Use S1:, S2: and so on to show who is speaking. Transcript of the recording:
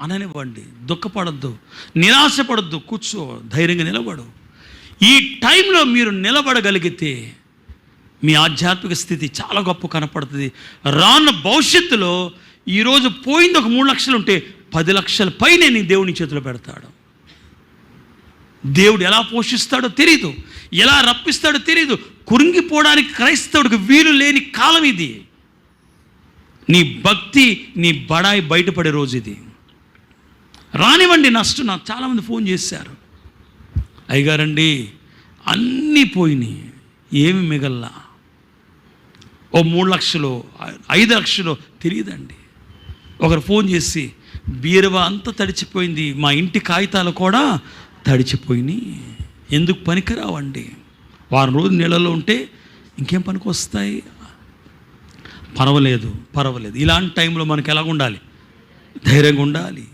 S1: అననివ్వండి దుఃఖపడద్దు నిరాశపడద్దు కూర్చో ధైర్యంగా నిలబడు. ఈ టైంలో మీరు నిలబడగలిగితే మీ ఆధ్యాత్మిక స్థితి చాలా గొప్ప కనపడుతుంది. రాను భవిష్యత్తులో ఈరోజు పోయింది ఒక మూడు లక్షలు ఉంటే పది లక్షల పైనే నీ దేవుని చేతిలో పెడతాడు. దేవుడు ఎలా పోషిస్తాడో తెలియదు ఎలా రప్పిస్తాడో తెలియదు కురింగిపోవడానికి క్రైస్తవుడికి వీలు లేని కాలం ఇది. నీ భక్తి నీ బడాయి బయటపడే రోజు ఇది. రానివ్వండి నష్టం. నాకు చాలామంది ఫోన్ చేశారు. అయ్యగారండి అన్నీ పోయినాయి. ఏమి మిగల్లా? ఓ మూడు లక్షలు ఐదు లక్షలు తెలియదండి. ఒకరు ఫోన్ చేసి బీరువా అంతా తడిచిపోయింది మా ఇంటి కాగితాలు కూడా తడిచిపోయినాయి. ఎందుకు పనికిరావండి? వారం రోజులు నీళ్ళలో ఉంటే ఇంకేం పనికి వస్తాయి? పర్వాలేదు పర్వాలేదు. ఇలాంటి టైంలో మనకి ఎలా ఉండాలి ధైర్యంగా ఉండాలి.